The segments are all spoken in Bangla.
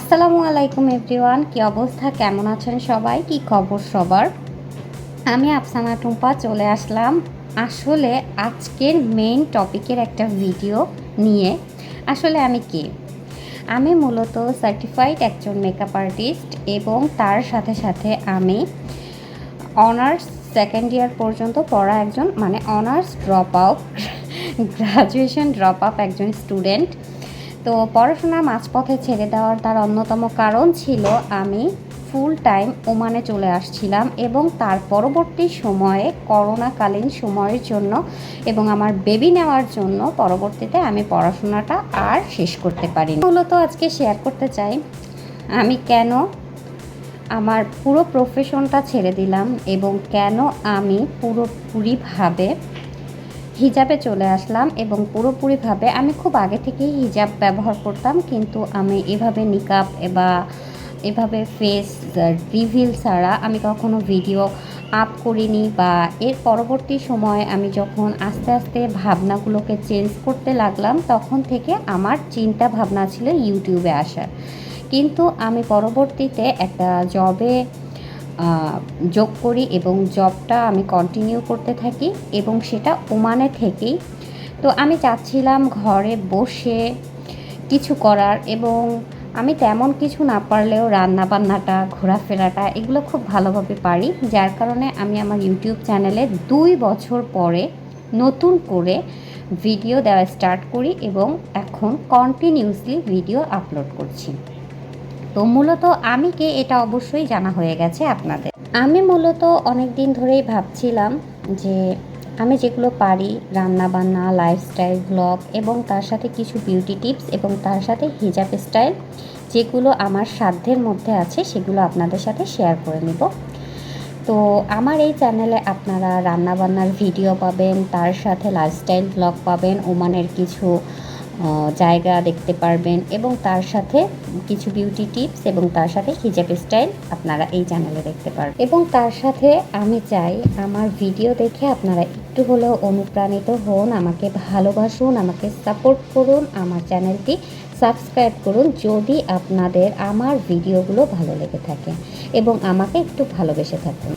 আলাইকুম এভরিওয়ান, কি অবস্থা? কেমন আছেন সবাই? কি খবর সবার? আমি আফসানা টুম্পা চলে আসলাম আসলে আজকের মেইন টপিকের একটা ভিডিও নিয়ে। আসলে আমি কে? আমি মূলত সার্টিফাইড একজন মেকআপ আর্টিস্ট এবং তার সাথে সাথে আমি অনার্স সেকেন্ড ইয়ার পর্যন্ত পড়া একজন মানে honours drop out graduation drop up একজন স্টুডেন্ট তো পড়াশোনার মাঝপথে ছেড়ে দেওয়ার তার অন্যতম কারণ ছিল আমি ফুল টাইম ওমানে চলে আসছিলাম এবং তার পরবর্তী সময়ে করোনাকালীন সময়ের জন্য এবং আমার বেবি নেওয়ার জন্য পরবর্তীতে আমি পড়াশোনাটা আর শেষ করতে পারি মূলত আজকে শেয়ার করতে চাই, আমি কেন আমার পুরো প্রফেশনটা ছেড়ে দিলাম এবং কেন আমি পুরোপুরিভাবে হিজাবে চলে আসলাম এবং পুরোপুরিভাবে আমি খুব আগে থেকেই হিজাব ব্যবহার করতাম, কিন্তু আমি এভাবে নিকাপ বা এভাবে ফেস রিভিল ছাড়া আমি কখনো ভিডিও আপ করিনি বা এর পরবর্তী সময় আমি যখন আস্তে আস্তে ভাবনাগুলোকে চেঞ্জ করতে লাগলাম, তখন থেকে আমার চিন্তা ভাবনা ছিল ইউটিউবে আসার। কিন্তু আমি পরবর্তীতে একটা জবে যোগ করি এবং জবটা আমি কন্টিনিউ করতে থাকি এবং সেটা ওমানে থেকেই। তো আমি চাচ্ছিলাম ঘরে বসে কিছু করার এবং আমি তেমন কিছু না পারলেও রান্না বান্নাটা ঘোরাফেরাটা এগুলো খুব ভালোভাবে পারি। যার কারণে আমি আমার ইউটিউব চ্যানেলে দুই বছর পরে নতুন করে ভিডিও দেওয়া স্টার্ট করি এবং এখন কন্টিনিউসলি ভিডিও আপলোড করছি। তো মূলত আমি কে এটা অবশ্যই জানা হয়ে গেছে আপনাদের। আমি মূলত অনেক দিন ধরেই ভাবছিলাম যে আমি যেগুলো পারি রান্না বান্না লাইফস্টাইল ব্লগ এবং তার সাথে কিছু বিউটি টিপস এবং তার সাথে হিজাব স্টাইল যেগুলো আমার সাধ্যের মধ্যে আছে সেগুলো আপনাদের সাথে শেয়ার করে নেব। তো আমার এই চ্যানেলে আপনারা রান্নাবান্নার ভিডিও পাবেন, তার সাথে লাইফস্টাইল ব্লগ পাবেন, ওমানের কিছু জায়গা দেখতে পারবেন এবং তার সাথে কিছু বিউটি টিপস এবং তার সাথে হিজাব স্টাইল আপনারা এই চ্যানেলে দেখতে পারবেন। এবং তার সাথে আমি চাই আমার ভিডিও দেখে আপনারা একটু হলেও অনুপ্রাণিত হন, আমাকে ভালোবাসুন, আমাকে সাপোর্ট করুন, আমার চ্যানেলটি সাবস্ক্রাইব করুন যদি আপনাদের আমার ভিডিওগুলো ভালো লেগে থাকে এবং আমাকে একটু ভালোবেসে থাকুন।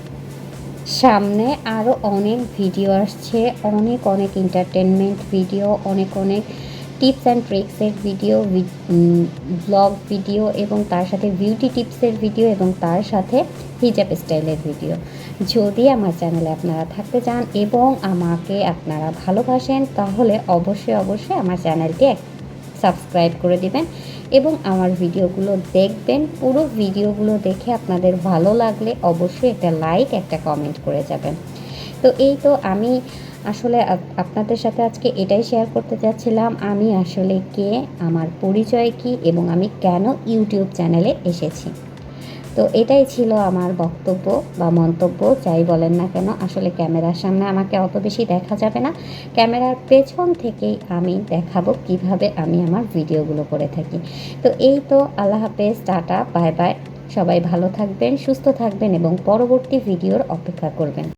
সামনে আরও অনেক ভিডিও আসছে, অনেক অনেক এন্টারটেনমেন্ট ভিডিও অনেক অনেক টিপস অ্যান্ড ট্রিক্সের ভিডিও ব্লগ ভিডিও এবং তার সাথে বিউটি টিপসের ভিডিও এবং তার সাথে হিজাব স্টাইলের ভিডিও যদি আমার চ্যানেলে আপনারা থাকতে চান এবং আমাকে আপনারা ভালোবাসেন, তাহলে অবশ্যই অবশ্যই আমার চ্যানেলটি সাবস্ক্রাইব করে দিবেন এবং আমার ভিডিওগুলো দেখবেন। পুরো ভিডিওগুলো দেখে আপনাদের ভালো লাগলে অবশ্যই একটা লাইক একটা কমেন্ট করে যাবেন। তো এই তো আমি আসলে আপনাদের সাথে আজকে এটাই শেয়ার করতে চাচ্ছিলাম আমি আসলে কে, আমার পরিচয় কি এবং আমি কেন ইউটিউব চ্যানেলে এসেছি। তো এটাই ছিল আমার বক্তব্য বা মন্তব্য, যাই বলেন না কেন, আসলে ক্যামেরার সামনে আমাকে অত বেশি দেখা যাবে না। ক্যামেরার পেছন থেকেই আমি দেখাবো কীভাবে আমি আমার ভিডিওগুলো করে থাকি। তো এই তো, আল্লাহ হাফেজ, টাটা বাই বাই সবাই ভালো থাকবেন, সুস্থ থাকবেন এবং পরবর্তী ভিডিওর অপেক্ষা করবেন।